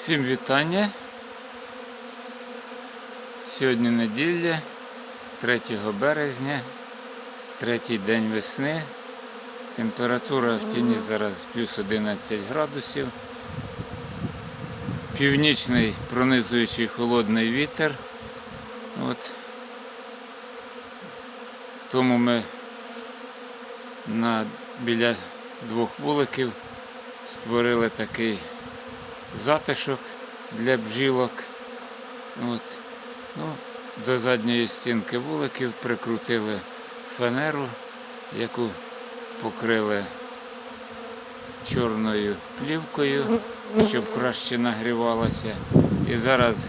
Всім вітання. Сьогодні неділя, 3 березня, третій день весни. Температура в тіні зараз плюс 11 градусів. Північний пронизуючий холодний вітер. От. Тому ми на, біля двох вуликів створили такий затишок для бджілок. От. Ну, до задньої стінки вуликів прикрутили фанеру, яку покрили чорною плівкою, щоб краще нагрівалася. І зараз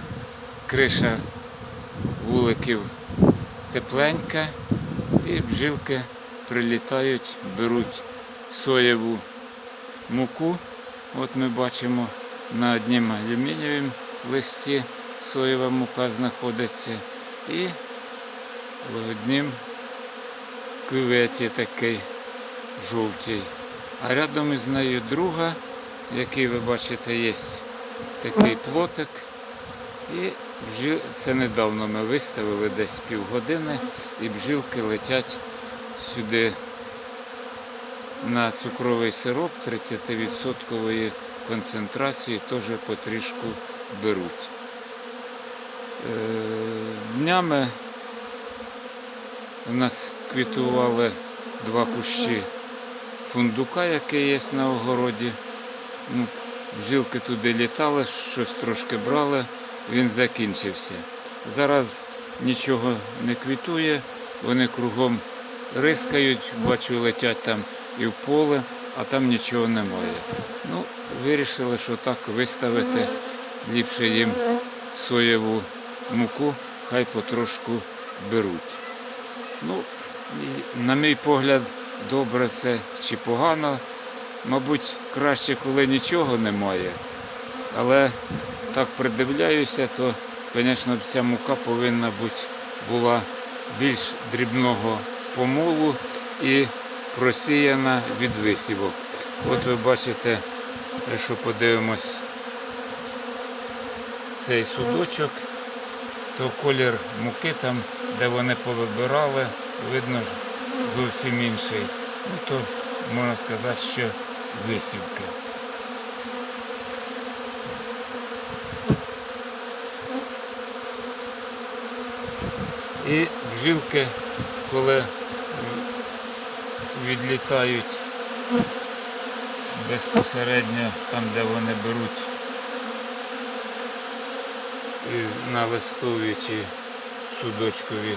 криша вуликів тепленька, і бджілки прилітають, беруть соєву муку. От ми бачимо на однім алюмінієвому листі соєва мука знаходиться і в однім кюветі такий жовтий. А рядом із нею друга, який ви бачите, є такий плотик. І бджіл... це недавно ми виставили десь півгодини, і бджілки летять сюди на цукровий сироп 30% концентрації теж потрішку беруть. Е, Днями у нас квітували два кущі фундука, який є на огороді. Ну, Бжилки туди літали, щось трошки брали, він закінчився. Зараз нічого не квітує, вони кругом рискають, бачу, летять там і в поле, а там нічого немає. Ну, вирішили, що так виставити ліпше їм соєву муку, хай потрошку беруть. Ну, і, на мій погляд, добре це чи погано. Мабуть, краще, коли нічого немає. Але так придивляюся, то, звісно, ця мука повинна бути була більш дрібного помолу і просіяна від висівок. От ви бачите, якщо подивимось цей судочок, то колір муки там, де вони повибирали, видно ж зовсім інший. Ну то можна сказати, що висівки. І бжилки, коли відлітають безпосередньо там, де вони беруть із- на листові чи судочкові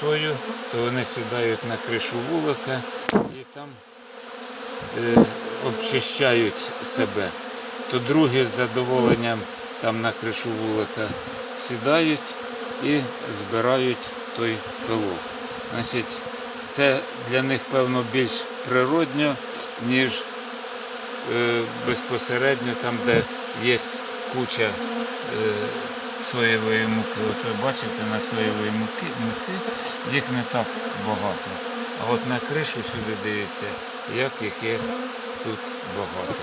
сою, то вони сідають на кришу вулика і там е, обчищають себе. То другі з задоволенням там на кришу вулика сідають і збирають той пилок. Значить, це для них, певно, більш природньо, ніж е, безпосередньо там, де є куча е, соєвої муки. От ви бачите, на муки, муці їх не так багато. А от на кришу сюди дивіться, як їх є тут багато.